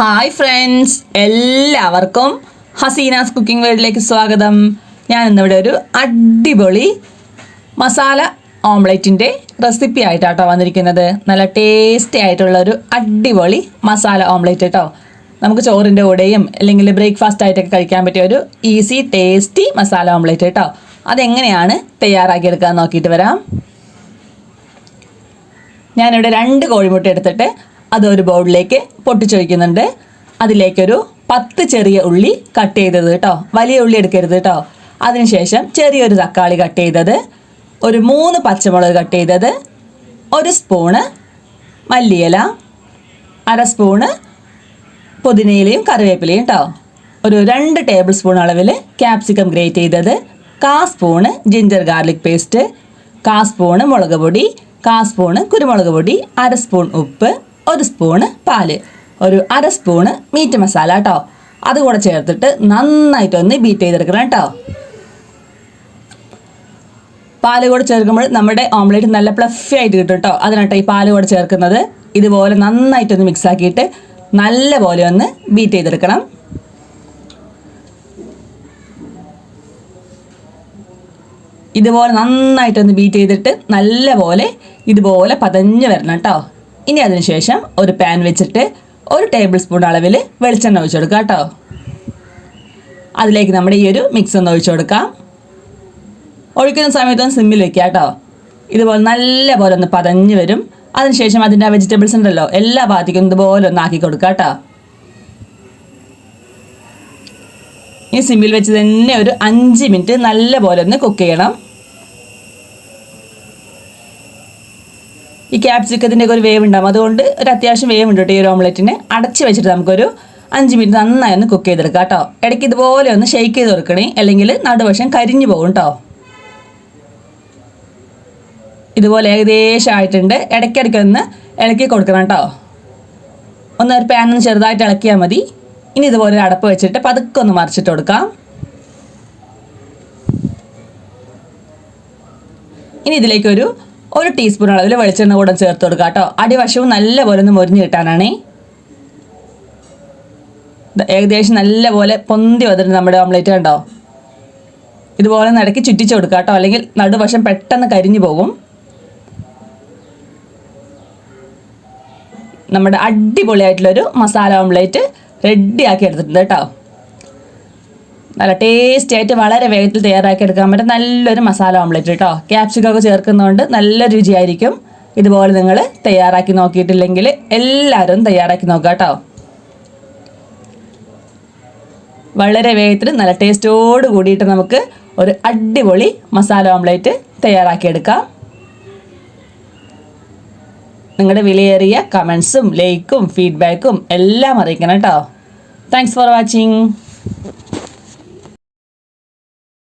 Hi friends എല്ലാവർക്കും Hasina's cooking വേൾഡിലേക്ക് സ്വാഗതം. ഞാൻ ഇന്നിവിടെ ഒരു അടിപൊളി മസാല ഓംലെറ്റിന്റെ റെസിപ്പി ആയിട്ടാട്ടോ വന്നിരിക്കുന്നത്. നല്ല ടേസ്റ്റി ആയിട്ടുള്ള ഒരു അടിപൊളി മസാല ഓംലെറ്റ് കേട്ടോ നമുക്ക് ചോറിന്റെ കൂടെയും അല്ലെങ്കിൽ ബ്രേക്ക്ഫാസ്റ്റ് ആയിട്ടൊക്കെ കഴിക്കാൻ പറ്റിയ ഒരു ഈസി ടേസ്റ്റി മസാല ഓംലെറ്റ് കേട്ടോ അതെങ്ങനെയാണ് തയ്യാറാക്കിയെടുക്കാൻ നോക്കിയിട്ട് വരാം. ഞാനിവിടെ രണ്ട് കോഴിമുട്ട എടുത്തിട്ട് അത് ഒരു ബൗളിലേക്ക് പൊട്ടിച്ചൊഴിക്കുന്നുണ്ട്. അതിലേക്കൊരു പത്ത് ചെറിയ ഉള്ളി കട്ട് ചെയ്തത് കേട്ടോ. വലിയ ഉള്ളി എടുക്കരുത് കേട്ടോ. അതിനുശേഷം ചെറിയൊരു തക്കാളി കട്ട് ചെയ്തത്. ഒരു മൂന്ന് പച്ചമുളക് കട്ട് ചെയ്തത്. ഒരു സ്പൂണ് മല്ലിയില. അര സ്പൂണ് പുതിനയിലയും കറിവേപ്പിലയും കേട്ടോ. ഒരു രണ്ട് ടേബിൾ സ്പൂൺ അളവിൽ ക്യാപ്സിക്കം ഗ്രേറ്റ് ചെയ്തത്. കാ സ്പൂണ് ജിഞ്ചർ ഗാർലിക് പേസ്റ്റ്. കാ സ്പൂണ് മുളക് പൊടി. കാ സ്പൂണ് കുരുമുളക് പൊടി. അര സ്പൂൺ ഉപ്പ്. ഒരു സ്പൂണ് പാൽ ഒരു അര സ്പൂണ് മീറ്റ് മസാല കേട്ടോ അതുകൂടെ ചേർത്തിട്ട് നന്നായിട്ട് ഒന്ന് ബീറ്റ് ചെയ്തെടുക്കണം കേട്ടോ പാൽ കൂടെ ചേർക്കുമ്പോൾ നമ്മുടെ ഓംലേറ്റ് നല്ല പ്ലഫി ആയിട്ട് കിട്ടും കേട്ടോ അതിനാട്ടോ ഈ പാൽ കൂടെ ചേർക്കുന്നത്. ഇതുപോലെ നന്നായിട്ടൊന്ന് മിക്സ് ആക്കിയിട്ട് നല്ല പോലെ ഒന്ന് ബീറ്റ് ചെയ്തെടുക്കണം. ഇതുപോലെ നന്നായിട്ടൊന്ന് ബീറ്റ് ചെയ്തിട്ട് നല്ല പോലെ ഇതുപോലെ പതഞ്ഞ് വരണം കേട്ടോ ഇനി അതിനുശേഷം ഒരു പാൻ വെച്ചിട്ട് ഒരു ടേബിൾ സ്പൂൺ അളവിൽ വെളിച്ചെണ്ണ ഒഴിച്ചു കൊടുക്കുക കേട്ടോ. അതിലേക്ക് നമ്മുടെ ഈ ഒരു മിക്സ് ഒന്ന് ഒഴിച്ചു കൊടുക്കാം. ഒഴിക്കുന്ന സമയത്ത് ഒന്ന് സിമ്മിൽ വെക്കുക കേട്ടോ. ഇതുപോലെ നല്ല പോലെ ഒന്ന് പതഞ്ഞ് വരും. അതിനുശേഷം അതിന്റെ ആ വെജിറ്റബിൾസ് ഉണ്ടല്ലോ എല്ലാ ഭാഗത്തേക്കും ഇതുപോലെ ഒന്ന് ആക്കി കൊടുക്കുക കേട്ടോ. ഈ സിമ്മിൽ വെച്ച് തന്നെ ഒരു അഞ്ച് മിനിറ്റ് നല്ല പോലെ ഒന്ന് കുക്ക് ചെയ്യണം. ഈ ക്യാപ്സിക്കത്തിന്റെ ഒക്കെ ഒരു വേവ് ഉണ്ടാകും അതുകൊണ്ട് ഒരു അത്യാവശ്യം വേവ് ഉണ്ട് കേട്ടോ ഈ ഒരു ഓംലെറ്റിന് അടച്ച് വെച്ചിട്ട് നമുക്കൊരു അഞ്ച് മിനിറ്റ് നന്നായി ഒന്ന് കുക്ക് ചെയ്തെടുക്കാം കേട്ടോ. ഇടയ്ക്ക് ഇതുപോലെ ഒന്ന് ഷെയ്ക്ക് ചെയ്ത് കൊടുക്കണേ. അല്ലെങ്കിൽ നടുവശം കരിഞ്ഞു പോകും കേട്ടോ. ഇതുപോലെ ഏകദേശം ആയിട്ടുണ്ട്. ഇടയ്ക്കിടയ്ക്ക് ഒന്ന് ഇളക്കി കൊടുക്കണം കേട്ടോ. ഒന്ന് ഒരു ഒന്ന് ചെറുതായിട്ട് ഇളക്കിയാൽ മതി. ഇനി ഇതുപോലെ ഒരു അടപ്പ് വെച്ചിട്ട് പതുക്കെ ഒന്ന് മറിച്ചിട്ട് കൊടുക്കാം. ഇനി ഇതിലേക്ക് ഒരു ടീസ്പൂൺ അളവിൽ വെളിച്ചെണ്ണ കൂടെ ചേർത്ത് കൊടുക്കുക കേട്ടോ അടിവശവും നല്ലപോലെ ഒന്ന് മൊരിഞ്ഞ് കിട്ടാനാണേ. ഏകദേശം നല്ലപോലെ പൊന്തി വന്നിട്ട് നമ്മുടെ ഓംലേറ്റ് കണ്ടോ? ഇതുപോലെ നടക്കി ചുറ്റിച്ച് കൊടുക്കുക കേട്ടോ അല്ലെങ്കിൽ നടുവശം പെട്ടെന്ന് കരിഞ്ഞു പോകും. നമ്മുടെ അടിപൊളിയായിട്ടുള്ളൊരു മസാല ഓംലേറ്റ് റെഡിയാക്കി എടുത്തിട്ടുണ്ട് കേട്ടോ നല്ല ടേസ്റ്റി ആയിട്ട് വളരെ വേഗത്തിൽ തയ്യാറാക്കി എടുക്കാൻ പറ്റും നല്ലൊരു മസാല ഓംലെറ്റ് കേട്ടോ ക്യാപ്സിക്കൊക്കെ ചേർക്കുന്നതുകൊണ്ട് നല്ല രുചിയായിരിക്കും. ഇതുപോലെ നിങ്ങൾ തയ്യാറാക്കി നോക്കിയിട്ടില്ലെങ്കിൽ എല്ലാവരും തയ്യാറാക്കി നോക്കുക കേട്ടോ വളരെ വേഗത്തിൽ നല്ല ടേസ്റ്റോട് കൂടിയിട്ട് നമുക്ക് ഒരു അടിപൊളി മസാല ഓംലേറ്റ് തയ്യാറാക്കിയെടുക്കാം. നിങ്ങളുടെ വിലയേറിയ കമൻസും ലൈക്കും ഫീഡ്ബാക്കും എല്ലാം അറിയിക്കണം കേട്ടോ താങ്ക്സ് ഫോർ വാച്ചിങ്